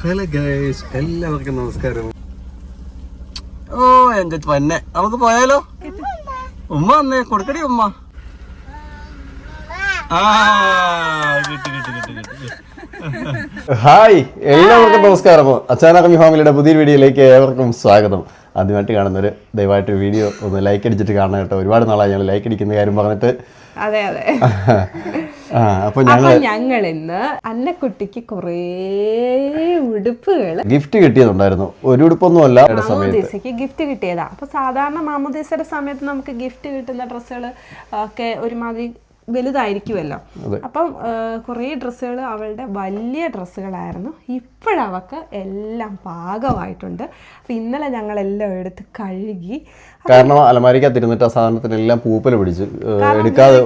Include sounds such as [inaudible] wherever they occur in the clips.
Hello guys എല്ലാവർക്കും നമസ്കാരം. ഓ എന്റെ പന്നെ. നമുക്ക് പോയാലോ? ഉമ്മ വന്നേ. കൊടുക്കടി ഉമ്മ. ആ കിട്ടി കിട്ടി കിട്ടി കിട്ടി ഹായ് എല്ലാവർക്കും നമസ്കാരം. അച്ചാനകമി ഫാമിലിയുടെ പുതിയ വീഡിയോയിലേക്ക് ഏവർക്കും സ്വാഗതം. ആദ്യമായിട്ട് കാണുന്നവര് ദയവായിട്ട് വീഡിയോ ഒന്ന് ലൈക്ക് അടിച്ചിട്ട് കാണണം കേട്ടോ. ഒരുപാട് നാളായി ഞങ്ങൾ ലൈക്ക് അടിക്കുന്ന കാര്യം പറഞ്ഞിട്ട്. അതെ അതെ. [laughs] അപ്പൊ ഞങ്ങൾ ഇന്ന് അന്നക്കുട്ടിക്ക് കുറേ ഉടുപ്പുകൾ ഗിഫ്റ്റ് കിട്ടിയതുണ്ടായിരുന്നു. ഒരു ഉടുപ്പൊന്നും അല്ല മാമോദീസയ്ക്ക് ഗിഫ്റ്റ് കിട്ടിയതാ. അപ്പൊ സാധാരണ മാമോദീസയുടെ സമയത്ത് നമുക്ക് ഗിഫ്റ്റ് കിട്ടുന്ന ഡ്രസ്സുകൾ ഒക്കെ ഒരുമാതിരി വലുതായിരിക്കുമല്ലോ. അപ്പം കുറേ ഡ്രസ്സുകൾ അവളുടെ വലിയ ഡ്രസ്സുകളായിരുന്നു. ഇപ്പോഴവക്ക് എല്ലാം പാകമായിട്ടുണ്ട്. അപ്പം ഇന്നലെ ഞങ്ങളെല്ലാം എടുത്ത് കഴുകി. കാരണം അലമാരിക്കകത്തിരുന്നിട്ട് ആ സാധനത്തിനെല്ലാം പൂപ്പൽ പിടിച്ച് എടുക്കാതെ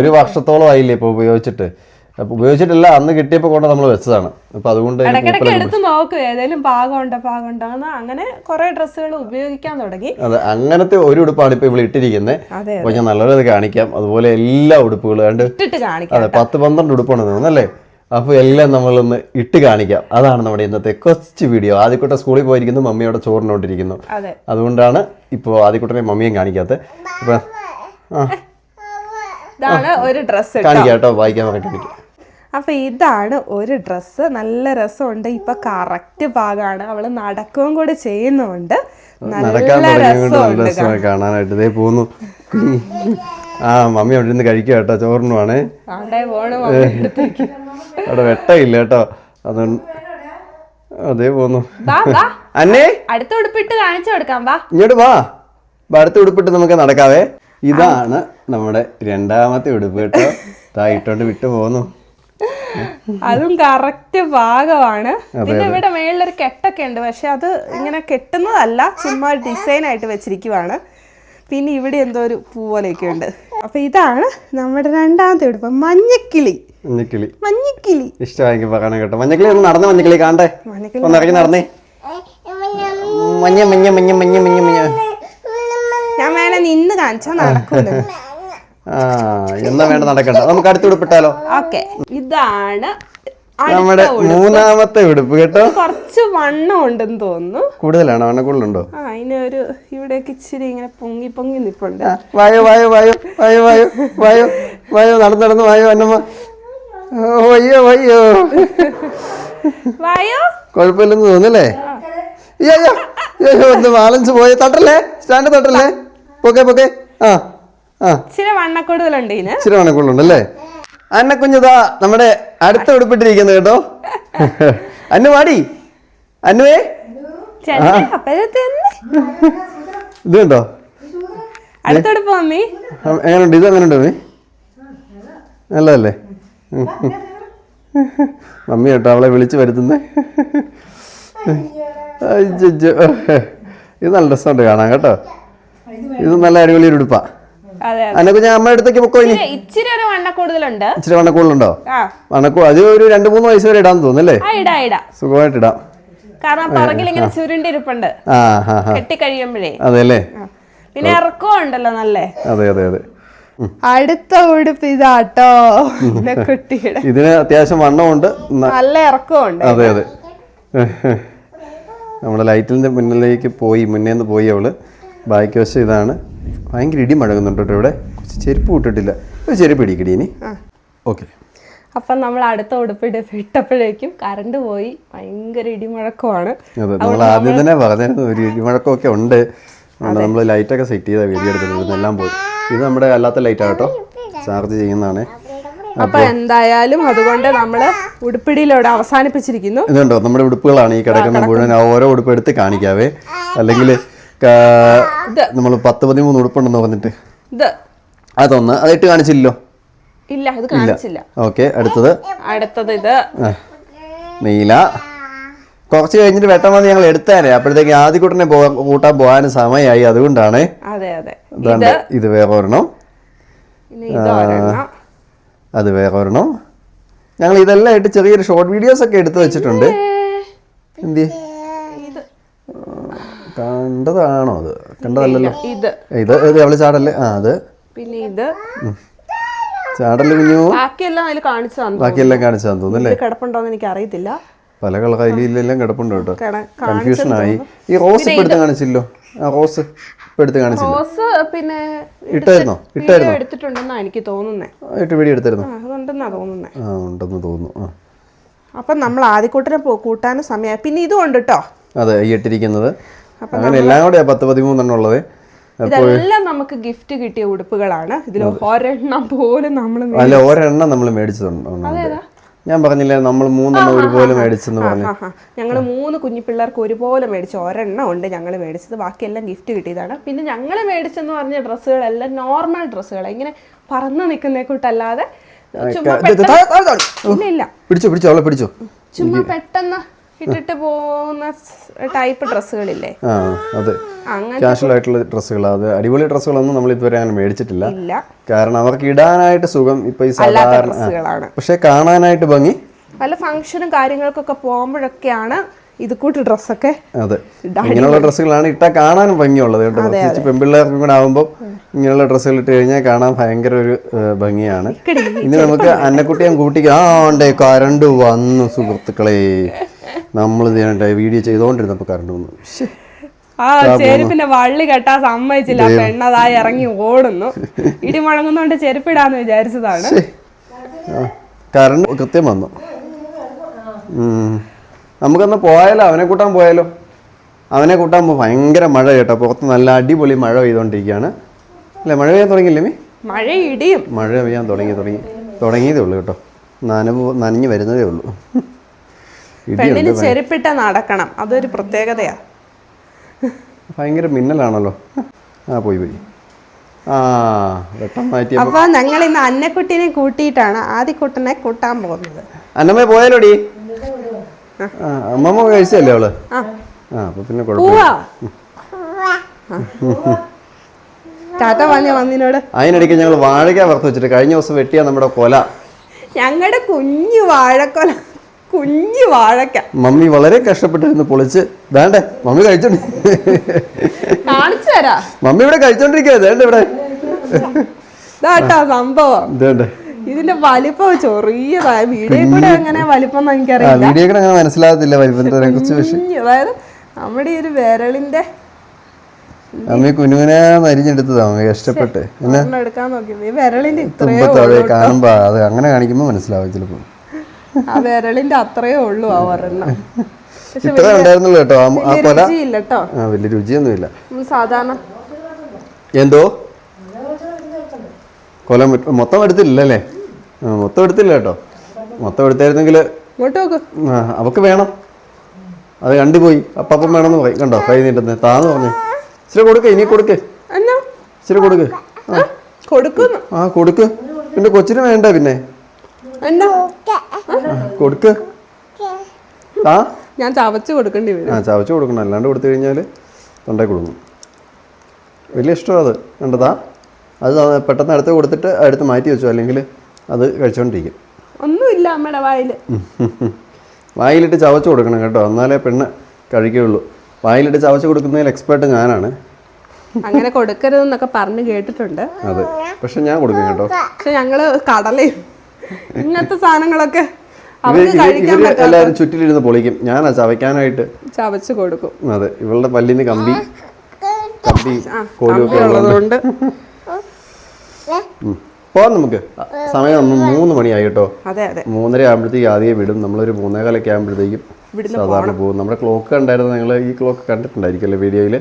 ഒരു വർഷത്തോളം ആയില്ലേ ഇപ്പൊ ഉപയോഗിച്ചിട്ട്? ഉപയോഗിച്ചിട്ടില്ല അന്ന് കിട്ടിയപ്പോൾ കൊണ്ട് നമ്മൾ വെച്ചതാണ്. അപ്പൊ അതുകൊണ്ട് അതിന് ഇടയ്ക്കിടയ്ക്ക് എടുത്ത് നോക്കും ഏതെങ്കിലും പാകമുണ്ടോ പാകമുണ്ടോ എന്ന് അങ്ങനെ കുറേ ഡ്രസ്സുകൾ ഉപയോഗിക്കാൻ തുടങ്ങി. അതെ അങ്ങനത്തെ ഒരു ഉടുപ്പാണ് ഇപ്പൊ ഇവിടെ ഇട്ടിരിക്കുന്നത് അപ്പൊ ഞാൻ നല്ലത് കാണിക്കാം. അതുപോലെ എല്ലാ ഉടുപ്പുകളും കണ്ട് അതെ പത്ത് പന്ത്രണ്ട് ഉടുപ്പാണ് തോന്നുന്നല്ലേ അപ്പൊ എല്ലാം നമ്മളൊന്ന് ഇട്ട് കാണിക്കാം. അതാണ് നമ്മുടെ ഇന്നത്തെ കൊച്ചു വീഡിയോ. ആദ്യക്കുട്ട സ്കൂളിൽ പോയിരിക്കുന്നു മമ്മിയോടെ ചോറിനോട്ടിരിക്കുന്നു അതെ. അതുകൊണ്ടാണ് ഇപ്പോൾ ആദ്യക്കുട്ടനെ മമ്മിയും കാണിക്കാത്തത് ആ. ഒരു ഡ്രസ്സ് കാണിക്കാം കേട്ടോ വായിക്കാൻ വേണ്ടി കാണിക്കാം അപ്പൊ ഇതാണ് ഒരു ഡ്രസ്സ്. നല്ല രസമുണ്ട്. ഇപ്പം കറക്റ്റ് ഭാഗമാണ് അവൾ നടക്കുകയും കൂടെ ചെയ്യുന്നുണ്ട് നല്ല രസമുണ്ട് കാണാനായിട്ട്. ഇതേ പോകുന്നു ആ മമ്മി അവിടെ നിന്ന് കഴിക്കുക കേട്ടോ. പോണം അവളുടെ അവിടെ വെട്ടയില്ല കേട്ടോ. അതുകൊണ്ട് അതേ പോന്നു. അന്നേ? അടുത്ത ഉടുപ്പിട്ട് കാണിച്ചു കൊടുക്കാം. വാ. ഇങ്ങോട്ട് വാ, അടുത്ത ഉടുപ്പിട്ട് നമുക്ക് നടക്കാവേ. ഇതാണ് നമ്മുടെ രണ്ടാമത്തെ ഉടുപ്പ് കേട്ടോ. താ ഇട്ടോണ്ട് വിട്ടു പോന്നു. അതും കറക്റ്റ് ഭാഗമാണ്. പിന്നെ ഇവിടെ മേളിലൊരു കെട്ടൊക്കെ ഉണ്ട്. പക്ഷെ അത് ഇങ്ങനെ കെട്ടുന്നതല്ല ചുമ്മാ ഡിസൈൻ ആയിട്ട് വെച്ചിരിക്കുവാണ്. പിന്നെ ഇവിടെ എന്തോ ഒരു പൂ പോലെയൊക്കെ ഉണ്ട്. അപ്പൊ ഇതാണ് നമ്മുടെ രണ്ടാമത്തെ ഉടുപ്പ് മഞ്ഞക്കിളി. മഞ്ഞക്കിളി. മഞ്ഞക്കിളി. ഇഷ്ടമായിരിക്കും പറയണം കേട്ടോ. മഞ്ഞക്കിളി ഒന്ന് നടന്നേ മഞ്ഞക്കിളി കാണണ്ടേ ഒന്ന് ഇറങ്ങി നടന്നേ. മഞ്ഞ മഞ്ഞ മഞ്ഞ മഞ്ഞ മഞ്ഞ മഞ്ഞ. ഞാൻ വേണേ നിന്ന് കാണിച്ചാ നടക്കൂല ആ എന്നാ വേണ്ട നടക്കണ്ട. നമുക്ക് അടുത്ത ഉടുപ്പിട്ടാലോ ഓക്കെ. ഇതാണ് നമ്മുടെ മൂന്നാമത്തെ ഉടുപ്പ് കേട്ടോ. കുറച്ച് വണ്ണം ഉണ്ടെന്ന് തോന്നുന്നു. കൂടുതലാണോ? വണ്ണക്കൂടുതലുണ്ടോ ആ അതിനൊരു ഇവിടെയൊക്കെ ഇച്ചിരി ഇങ്ങനെ പൊങ്ങി പൊങ്ങി നിപ്പുണ്ട്. വായോ വായോ വായോ വായോ വായോ വായോ വായോ നടന്ന് നടന്ന് വായോ അന്നമ്മ. അയ്യോ അയ്യോ. വായോ? കുഴപ്പമില്ലെന്ന് തോന്നുന്നല്ലേ? അയ്യോ അയ്യോ ഒന്ന് ബാലൻസ് പോയി. തട്ടല്ലേ? സ്റ്റാൻഡ് തട്ടല്ലേ? പൊക്കെ പൊക്കെ. ആ. ഇച്ചിരി വണ്ണക്കൂടുതലുണ്ട് ഇതിന് ഇച്ചിരി വണ്ണക്കുള്ളുണ്ടല്ലേ അന്ന കുഞ്ഞുതാ നമ്മുടെ അടുത്ത ഉടുപ്പിട്ടിരിക്കുന്നത് കേട്ടോ. [laughs] അന്നു വാടി. അന്നുവേ. ഇത് കേട്ടോ അടുത്തോടുപ്പ് മമ്മി ആ, എങ്ങനുണ്ട്? ഇത് എങ്ങനെയുണ്ട് മമ്മി? നല്ലതല്ലേ. മമ്മി കേട്ടോ അവളെ വിളിച്ച് വരുത്തുന്നേ. ഇത് നല്ല രസമുണ്ട് കാണാൻ കേട്ടോ. ഇത് നല്ല അടിപൊളി ഒരു ഉടുപ്പാ. ഇച്ചിരി- ഒരു വണ്ണ ഇച്ചിരി വണ്ണക്കൂടുണ്ടോ ആ. വണ്ണക്കൂ അത് ഒരു രണ്ട് മൂന്ന് വയസ്സ് വരെ ഇടാന്ന് തോന്നുന്നല്ലേ? ആ ഇടാ ഇടാ. സുഖമായിട്ട് ഇടാം. കാരണം പുറകിൽ ഇങ്ങനെ ചുരുണ്ടിരിപ്പുണ്ട് അല്ലേ പിന്നെ ഇറക്കവും ഉണ്ടല്ലോ നല്ലേ? അതെ അതെ അതെ. അടുത്ത ഉടുപ്പ് ഇതാട്ടോ കുട്ടിയുടെ. ഇതിന് അത്യാവശ്യം വണ്ണമുണ്ട്. നല്ല ഇറക്കമുണ്ട്. ഉണ്ട് അതെ അതെ. നമ്മുടെ ലൈറ്റിന്റെ മുന്നിലേക്ക് പോയി മുന്നേന്ന് പോയി അവൾ. ബാക്ക് വശം ഇതാണ്. ഭയങ്കര ഇടി മഴകുന്നുണ്ട് കേട്ടോ ഇവിടെ. കുറച്ച് ചെരുപ്പ് വിട്ടിട്ടില്ല. ഒരു ചെരുപ്പ് ഇടിക്കടി ഇനി. ഓക്കെ. അപ്പം നമ്മൾ അടുത്ത ഉടുപ്പിട്ട് ഇട്ടപ്പോഴേക്കും കറണ്ട് പോയി. ഭയങ്കര ഇടിമുഴക്കമാണ്. നമ്മൾ ആദ്യം തന്നെ പറഞ്ഞിരുന്നു ഒരു ഇടിമുഴക്കമൊക്കെ ഉണ്ട്. നമ്മൾ ലൈറ്റൊക്കെ സെറ്റ് ചെയ്താൽ വീഡിയോ എടുത്തിട്ടുണ്ട് എല്ലാം പോയി. ഇത് നമ്മുടെ അല്ലാത്ത ലൈറ്റാണ് ആട്ടോ ചാർജ് ചെയ്യുന്നതാണ്. അപ്പൊ എന്തായാലും അതുകൊണ്ട് നമ്മൾ ഉടുപ്പിടിയിലൂടെ അവസാനിപ്പിച്ചിരിക്കുന്നു. ഇതുണ്ടോ? നമ്മുടെ ഉടുപ്പുകളാണ് ഈ കിടക്കുന്ന മുഴുവൻ. ഓരോ ഉടുപ്പ് എടുത്ത് കാണിക്കാവേ. അല്ലെങ്കിൽ നമ്മൾ പത്ത് പതിമൂന്ന് ഉടുപ്പുണ്ടെന്ന് പറഞ്ഞിട്ട്. അതൊന്ന് അതിട്ട് കാണിച്ചില്ലല്ലോ? ഇല്ല ഇത് കാണിച്ചില്ല. ഓക്കെ അടുത്തത്. അടുത്തത് ഇത്. നീല. കുറച്ച് കഴിഞ്ഞിട്ട് വെട്ടം വന്ന് ഞങ്ങൾ എടുത്തേനെ അപ്പോഴത്തേക്ക് ആദ്യക്കൂട്ടനെ കൂട്ടാൻ പോകാൻ സമയമായി അതുകൊണ്ടാണ്. അതെ അതെ. ഇതാണ്ട് ഇത്. വേറെ ഒരെണ്ണം അത് വേറെ ഒരെണ്ണം ഞങ്ങൾ ഇതെല്ലാം ആയിട്ട് ചെറിയൊരു ഷോർട്ട് വീഡിയോസ് ഒക്കെ എടുത്തു വെച്ചിട്ടുണ്ട്. എന്തി? കണ്ടതാണോ അത്? കണ്ടതല്ലല്ലോ. ഇത്. ഇത് അവൾ ചാടല്ലേ ആ അത്. പിന്നെ ഇത്. ചാടൽ കുഞ്ഞു. ബാക്കിയെല്ലാം അതിൽ കാണിച്ചു തന്നു. ബാക്കിയെല്ലാം ഇത് കിടപ്പുണ്ടോന്ന് എനിക്ക് അറിയത്തില്ല പല കള അതിലെല്ലാം കിടപ്പുണ്ട് കേട്ടോ. കൺഫ്യൂഷൻ ആയി. ഈ റോസ് ഇപ്പൊ എടുത്ത് കാണിച്ചില്ലോ? ആ റോസ് ഇപ്പൊ എടുത്ത് കാണിച്ചില്ല? റോസ് പിന്നെ ഇട്ടായിരുന്നോ? ഇട്ടായിരുന്നോ? എടുത്തിട്ടുണ്ടെന്നാ എനിക്ക് തോന്നുന്നേ. ഇട്ട് വീഡിയോ എടുത്തായിരുന്നു? അതുണ്ടെന്നാ തോന്നുന്നേ. ആ ഉണ്ടെന്ന് തോന്നുന്നു. ആ. അപ്പം നമ്മൾ ആദ്യക്കൂട്ടിനെ കൂട്ടാനും സമയമായി പിന്നെ ഇതും ഉണ്ട് കേട്ടോ. അതെ ഈ ഇട്ടിരിക്കുന്നത്. അങ്ങനെ എല്ലാം കൂടെ പത്ത് പതിമൂന്നെണ്ണം ഉള്ളത്. ഇതെല്ലാം നമുക്ക് ഗിഫ്റ്റ് കിട്ടിയ ഉടുപ്പുകളാണ്. ഇതിൽ ഒരെണ്ണം പോലും നമ്മൾ അല്ല ഒരെണ്ണം നമ്മൾ മേടിച്ചതുണ്ട്. ഞാൻ പറഞ്ഞില്ലേ നമ്മൾ മൂന്നെണ്ണം ഒരുപോലെ മേടിച്ചെന്ന് പറഞ്ഞു. ഞങ്ങൾ മൂന്ന് കുഞ്ഞു പിള്ളേർക്ക് ഒരുപോലെ മേടിച്ച ഒരെണ്ണം ഉണ്ട് ഞങ്ങൾ മേടിച്ചത്. ബാക്കിയെല്ലാം ഗിഫ്റ്റ് കിട്ടിയതാണ്. പിന്നെ ഞങ്ങൾ മേടിച്ചെന്ന് പറഞ്ഞ ഡ്രസ്സുകളെല്ലാം നോർമൽ ഡ്രസ്സുകൾ ഇങ്ങനെ പറന്ന് നിൽക്കുന്ന കൂട്ടല്ലാതെ ചുമ്മാ ഇല്ല ഇല്ല. പിടിച്ചോ പിടിച്ചോ അവളെ പിടിച്ചോ. ചുമ്മാ പെട്ടെന്ന് ഇട്ടിട്ട് പോകുന്ന ടൈപ്പ് ഡ്രസ്സുകളില്ലേ? അതെ. കാഷ്വൽ ആയിട്ടുള്ള ഡ്രസ്സുകൾ. അത് അടിപൊളി ഡ്രസ്സുകളൊന്നും നമ്മൾ ഇതുവരെ അങ്ങനെ മേടിച്ചിട്ടില്ല. കാരണം അവർക്ക് ഇടാനായിട്ട് സുഖം ഇപ്പൊ ഈ സാധാരണ പക്ഷെ കാണാനായിട്ട് ഭംഗി. പല ഫംഗ്ഷനും കാര്യങ്ങൾക്കൊക്കെ പോകുമ്പോഴൊക്കെയാണ് ഇത് കൂട്ട് ഡ്രസ്സൊക്കെ അതെ. ഇങ്ങനെയുള്ള ഡ്രസ്സുകളാണ് ഇട്ടാ കാണാനും ഭംഗിയുള്ളത് കേട്ടോ. പ്രത്യേകിച്ച് പെൺപിള്ളേർക്കും കൂടെ ആകുമ്പോൾ ഇങ്ങനെയുള്ള ഡ്രസ്സുകൾ ഇട്ട് കഴിഞ്ഞാൽ കാണാൻ ഭയങ്കര ഒരു ഭംഗിയാണ്. ഇനി നമുക്ക് അന്നക്കുട്ടിയും കൂട്ടിക്ക് ആ ഉണ്ടേ കരണ്ട് വന്നു സുഹൃത്തുക്കളെ. നമ്മൾ വീഡിയോ ചെയ്തുകൊണ്ടിരുന്നപ്പോൾ കറണ്ട് വന്നു. ആ ചെരുപ്പിന്റെ വള്ളി കെട്ടാൻ സമ്മതിച്ചില്ല. പെണ്ണതായി ഇറങ്ങി ഓടുന്നു. ഇടി മുഴങ്ങുന്നോണ്ട് ചെരുപ്പിടാന്ന് വിചാരിച്ചതാണ്. കറണ്ട് കൃത്യം വന്നു. നമുക്കൊന്ന് പോയാലോ? അവനെ കൂട്ടാൻ പോയാലോ? അവനെ കൂട്ടാൻ പോ ഭയങ്കര മഴ കേട്ടോ. പുറത്ത് നല്ല അടിപൊളി മഴ പെയ്തുകൊണ്ടിരിക്കുകയാണ് അല്ലേ മഴ പെയ്യാൻ തുടങ്ങിയില്ലേ മീ മഴ ഇടിയും. മഴ പെയ്യാൻ തുടങ്ങി തുടങ്ങി. തുടങ്ങിയതേ ഉള്ളൂ കേട്ടോ. നനവ് നനഞ്ഞു വരുന്നതേ ഉള്ളൂ. പെണ്ണിന് ചെരുപ്പിട്ട നടക്കണം. അതൊരു പ്രത്യേകതയാ. ഭയങ്കര മിന്നലാണല്ലോ. ആ പോയി പോയി. അപ്പൊ ഞങ്ങൾ ഇന്ന് അന്നക്കുട്ടിനെ കൂട്ടിയിട്ടാണ് ആദ്യക്കുട്ടനെ കൂട്ടാൻ പോകുന്നത്. അന്നമ്മ പോയാലോടി? അമ്മമ്മ കഴിച്ചല്ലേ അവൾ? ആ. അപ്പൊ പിന്നെ കുഴപ്പമില്ല. ടാറ്റ പറഞ്ഞ വന്നിനോട്? അതിനിടയ്ക്ക് ഞങ്ങൾ വാഴക വറുത്ത് വെച്ചിട്ട് കഴിഞ്ഞ ദിവസം വെട്ടിയ നമ്മുടെ കൊല. ഞങ്ങളുടെ കുഞ്ഞു വാഴക്കൊല. കുഞ്ഞു വാഴക്ക. മമ്മി വളരെ കഷ്ടപ്പെട്ടിരുന്നു പൊളിച്ച്. വേണ്ടേ മമ്മി കഴിച്ചോണ്ട് കാണിച്ചു തരാ. മമ്മി ഇവിടെ കഴിച്ചോണ്ടിരിക്കുക വേണ്ട ഇവിടെ? ഇതാട്ടാ സംഭവം. ഇതിന്റെ വലിപ്പം ചെറിയതായ വീഡിയോ കൂടെ അങ്ങനെ വലിപ്പം എനിക്കറിയില്ല. വീഡിയോ കൂടെ അങ്ങനെ മനസ്സിലാകത്തില്ല വലിപ്പത്തിനെ കുറിച്ച് പക്ഷേ. അതായത് നമ്മുടെ ഈ ഒരു വിരളിന്റെ അമ്മി കുനുകുനാ അരിഞ്ഞെടുത്തതാ അമ്മ കഷ്ടപ്പെട്ട്. എന്നെ? എടുക്കാൻ നോക്കി. ഈ വിരളിന്റെ ഇത്രയേ കാണുമ്പോ അത് അങ്ങനെ കാണിക്കുമ്പോ മനസ്സിലാവും ചിലപ്പോ. ആ വിരളിന്റെ അത്രയേ ഉള്ളൂ ആ ഒരെണ്ണം. ഇത്ര ഉണ്ടായിരുന്നുള്ളൂ കേട്ടോ. ആ- കൊല രുചിയില്ല കേട്ടോ ആ വലിയ രുചിയൊന്നുമില്ല. സാധാരണ. എന്തോ? കൊല മൊത്തം എടുത്തില്ലല്ലേ? മൊത്തം എടുത്തില്ല കേട്ടോ. മൊത്തം എടുത്തായിരുന്നെങ്കിൽ അവക്ക് വേണം. അത് കണ്ടുപോയി അപ്പം വേണമെന്ന് പറയും. കണ്ടോ? കൈ നീട്ടുന്നത് താന്ന് പറഞ്ഞു. ഇച്ചിരി കൊടുക്ക് ഇനി കൊടുക്ക്. ഇച്ചിരി കൊടുക്ക്. ആ. കൊടുക്ക്. പിന്നെ കൊച്ചിന് വേണ്ട പിന്നെ. എന്നാ? കൊടുക്ക്. ആ? ഞാൻ ചവച്ച് കൊടുക്കേണ്ടി വരും. ആ ചവച്ച് കൊടുക്കണം. അല്ലാണ്ട് കൊടുത്തു കഴിഞ്ഞാൽ തൊണ്ടേ കൊടുക്കും വലിയ ഇഷ്ടമാണ് അത്. കണ്ടതാ? അത് പെട്ടെന്ന് അടുത്ത് കൊടുത്തിട്ട് അടുത്ത് മാറ്റി വെച്ചു. അല്ലെങ്കിൽ അത് കഴിച്ചുകൊണ്ടിരിക്കും ഒന്നുമില്ല അമ്മയുടെ വായിൽ വായിലിട്ട് ചവച്ച് കൊടുക്കണം കേട്ടോ. എന്നാലേ പെണ്ണ് കഴിക്കുകയുള്ളൂ. വായിലിട്ട് ചവച്ച് കൊടുക്കുന്നതിൽ എക്സ്പേർട്ട് ഞാനാണ്. അങ്ങനെ കൊടുക്കരുതെന്നൊക്കെ പറഞ്ഞു കേട്ടിട്ടുണ്ട്. അതെ. പക്ഷെ ഞാൻ കൊടുക്കും കേട്ടോ. പക്ഷെ ഞങ്ങൾ കടലയും ഇങ്ങനത്തെ സാധനങ്ങളൊക്കെ എല്ലാവരും ചുറ്റിലിരുന്ന് പൊളിക്കും. ഞാനാ ചവയ്ക്കാനായിട്ട് ചവച്ച് കൊടുക്കും. അതെ ഇവളുടെ പല്ലിന് കമ്പി കമ്പി കോലും ഒക്കെ ഉള്ളത് ഉള്ളതുകൊണ്ട്. പോവാം നമുക്ക്. സമയം മൂന്ന് മണിയായി കേട്ടോ അതെ അതെ. മൂന്നര ആകുമ്പോഴത്തേക്ക് ആദ്യം വിടും. നമ്മളൊരു മൂന്നേകാലൊക്കെ ആകുമ്പോഴത്തേക്കും സാധാരണ പോകും. നമ്മുടെ ക്ലോക്ക് കണ്ടായിരുന്നു നിങ്ങൾ ഈ ക്ലോക്ക് കണ്ടിട്ടുണ്ടായിരിക്കുമല്ലോ വീഡിയോയിൽ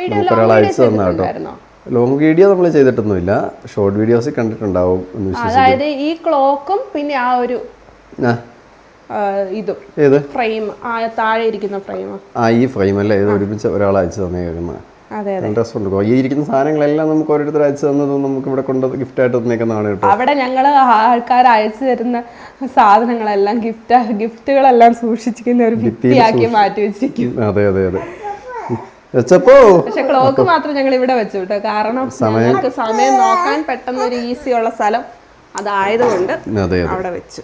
വീഡിയോയിൽ ഒരാൾ അയച്ചു തന്ന കേട്ടോ? ലോങ് വീഡിയോ നമ്മൾ ചെയ്തിട്ടൊന്നുമില്ല. ഷോർട്ട് വീഡിയോസ് കണ്ടിട്ടുണ്ടാവും എന്ന് വിശ്വസിക്കുന്നു. അതായത് ഈ ക്ലോക്കും പിന്നെ ആ ഒരു ഇതും. ഏത്? ഫ്രെയിം ആ താഴെ ഇരിക്കുന്ന ഫ്രെയിം. ആ ഈ ഫ്രെയിം അല്ലേ? ഇത് ഒരുമിച്ച് ഒരാൾ അയച്ചു തന്നേക്കുന്നത് രസമുണ്ട് ഈ ഇരിക്കുന്ന സാധനങ്ങളെല്ലാം നമുക്ക് ഓരോരുത്തർ അയച്ചു തന്നതും നമുക്ക് ഇവിടെ കൊണ്ട് ഗിഫ്റ്റായിട്ട് തന്നേക്കുന്നതാണ് കേട്ടോ. അവിടെ ഞങ്ങൾ ആൾക്കാർ അയച്ചു തരുന്ന സാധനങ്ങളെല്ലാം ഗിഫ്റ്റ് ഗിഫ്റ്റുകളെല്ലാം സൂക്ഷിച്ചിരിക്കുന്ന ഒരു ഭിത്തിയാക്കി മാറ്റി വെച്ചിരിക്കും അതെ അതെ അതെ. വെച്ചപ്പോ പക്ഷെ ക്ലോക്ക് മാത്രം ഞങ്ങൾ ഇവിടെ വെച്ചു കേട്ടോ. കാരണം ഞങ്ങൾക്ക് സമയം നോക്കാൻ പെട്ടെന്ന് ഒരു ഈസി ഉള്ള സ്ഥലം അതായതുകൊണ്ട് അതെ അതെ. അവിടെ വെച്ചു.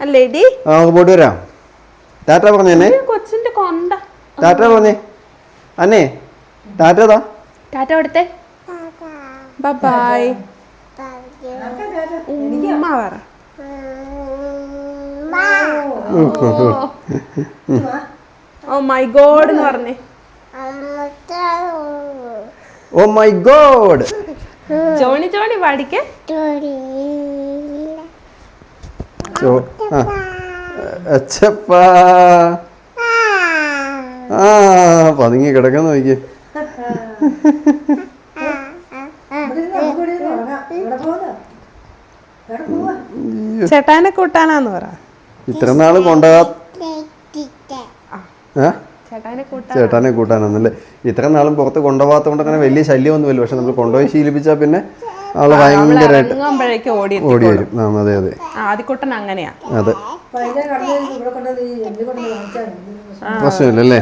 അല്ലേടി നമുക്ക് പോയിട്ട് വരാം. ടാറ്റ പറഞ്ഞേ കൊച്ചിന്റെ കൊണ്ട. ടാറ്റ പറഞ്ഞേ. അന്നേ ടാറ്റതാ ടാറ്റ കൊടുത്തേ. ബൈ ഉമ്മ പറ. ഓ മൈ ഗോഡ് എന്ന് പറഞ്ഞേ. Oh my god Johnny Johnny പാടിക്കേ അച്ചപ്പാ. ആ പതുങ്ങി കിടക്കാൻ നോക്കിയേ. ചേട്ടാനെ കൂട്ടാനാന്ന് പറ. ഇത്ര നാൾ കൊണ്ടുപോകാ ഏ? ചേട്ടാനെ കൂട്ടാനാണല്ലേ ഇത്ര നാളും പുറത്ത് കൊണ്ടുപോകാത്തോണ്ട് അങ്ങനെ വലിയ ശല്യം ഒന്നുമില്ല പക്ഷെ നമ്മൾ കൊണ്ടുപോയി ശീലിപ്പിച്ചാൽ പിന്നെ ആൾ ഭയങ്കരമായിട്ട് ഓടി വരും അതെ അതെ. ആദ്യക്കൂട്ടൻ അങ്ങനെയാ. അതെ. പ്രശ്നമില്ലല്ലേ?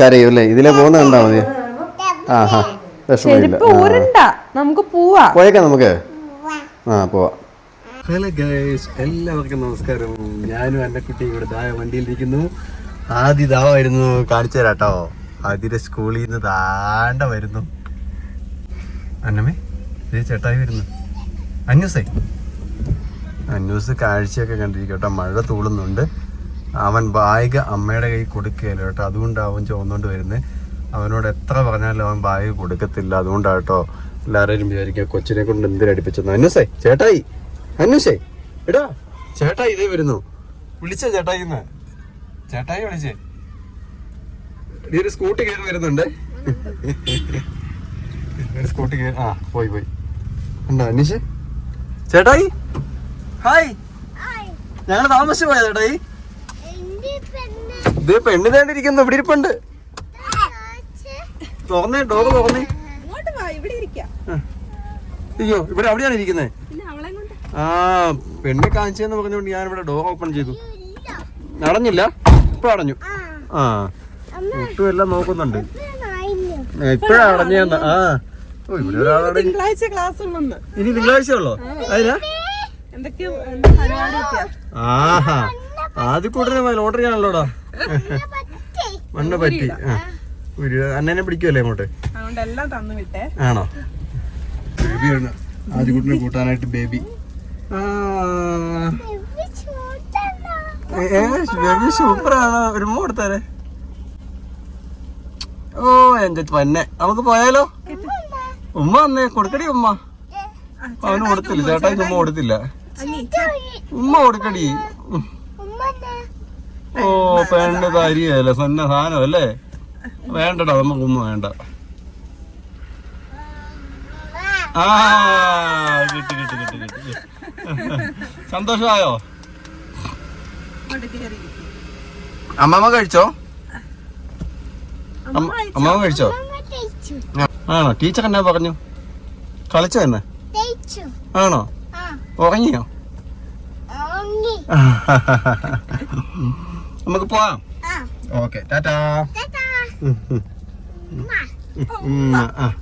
കരയും അല്ലേ ഇതിലെ പോകുന്ന കണ്ടാ മതി. ആഹാ ഹാ. വിഷമമില്ല. ചെരുപ്പ് ഊരണ്ട. നമുക്ക് പോവാ. പോയേക്കാം നമുക്ക്. ആ പോവാം. ഹലോ ഗൈസ് എല്ലാവർക്കും നമസ്കാരം. ഞാനും അന്നക്കുട്ടിയും ഇവിടെ ദാ വണ്ടിയിലിരിക്കുന്നു ആദ്യ ഇതാവായിരുന്നു കാണിച്ചു തരാട്ടോ. ആദ്യ സ്കൂളിൽ നിന്ന് താണ്ട വരുന്നു. അന്നമേ ഇത് ചേട്ടായി വരുന്നു. അന്യൂസേ അന്യൂസ് കാഴ്ചയൊക്കെ കണ്ടിരിക്കട്ടോ മഴ തൂളുന്നുണ്ട്. അവൻ ബാഗ് അമ്മയുടെ കൈ കൊടുക്കുകയല്ലോ കേട്ടോ. അതുകൊണ്ടാവും ചോന്നുകൊണ്ട് വരുന്നത് അവനോട് എത്ര പറഞ്ഞാലും അവൻ ബാഗ് കൊടുക്കത്തില്ല. അതുകൊണ്ടാട്ടോ എല്ലാവരും വിചാരിക്കുക കൊച്ചിനെ കൊണ്ട് എന്തിനടിപ്പിച്ചെന്ന് അന്യൂസേ ചേട്ടായി. അന്യൂസേ എടാ ചേട്ടായി ഇതേ വരുന്നു. വിളിച്ച ചേട്ടായി ഇന്ന്? ചേട്ടായി വിളിച്ചേ. നീ ഒരു സ്കൂട്ടി കയറി വരുന്നുണ്ട്? ഒരു സ്കൂട്ടി കയറി ആ പോയി പോയി. ഉണ്ടോ അനീഷ്? ചേട്ടായി? ഹായ്. ഞങ്ങൾ താമസിച്ചു പോയ ചേട്ടായി? ഇത് പെണ്ണ്. തേണ്ടിരിക്കുന്നു ഇവിടെ ഇരിപ്പുണ്ട്. തുറന്നേ ഡോറ് തുറന്നേ. ഇങ്ങോട്ട് വാ ഇവിടെ ഇരിക്കാം. അയ്യോ ഇവിടെ അവിടെയാണ് ഇരിക്കുന്നത് പിന്നെ അവളെ കൊണ്ട് ആ പെണ്ണ് കാണിച്ചെന്ന് പറഞ്ഞുകൊണ്ട് ഞാൻ ഇവിടെ ഡോർ ഓപ്പൺ ചെയ്തു അടഞ്ഞില്ല ഇപ്പൊ അടഞ്ഞു ആ. ഇപ്പൊ എല്ലാം നോക്കുന്നുണ്ട്. ഇപ്പഴാ അടഞ്ഞെന്ന് ആ. ഓ ഇവിടെ ഒരാളവിടെ തിങ്കളാഴ്ച ക്ലാസ് ഉണ്ടെന്ന് ഇനി തിങ്കളാഴ്ച ഉള്ളോ അതിനാ? ആഹാ. ആദ്യ കൂട്ടരെ ലോട്ടറി ആണല്ലോടാ. മണ്ണ് പറ്റി. ആ. പിടിക്കുമല്ലേ അങ്ങോട്ട്? ആണോ? ബേബിയാണ്. ആദ്യ കൂട്ടിനെ കൂട്ടാനായിട്ട് ബേബി. ആ. ബേബി സൂപ്പറാണ്. ഒരു കൊടുത്താലേ. ഓ എന്റെ പന്നെ. നമുക്ക് പോയാലോ? ഉമ്മ അന്നേ കൊടുക്കടി ഉമ്മ. അവന് കൊടുത്തില്ല. ചേട്ടാ ഉമ്മ കൊടുത്തില്ല. ഉമ്മ കൊടുക്കടി. ഓ പെണ്ണ് തരിയല്ലേ സന്ന സാധനം അല്ലേ? വേണ്ടടാ നമുക്ക് ഉമ്മ വേണ്ട. ആ കിട്ടി കിട്ടി കിട്ടി കിട്ടി. സന്തോഷമായോ? അമ്മമ്മ കഴിച്ചോ? അമ്മ- അമ്മമ്മ കഴിച്ചോ? ആണോ? ടീച്ചർ എന്നാ പറഞ്ഞു? കളിച്ചോ എന്നെ ആണോ? ഉറങ്ങിയോ? [laughs] നമുക്ക് പോവാം. ഓക്കെ ടാറ്റാ. ഉം, ഉം. ഉം, ആ.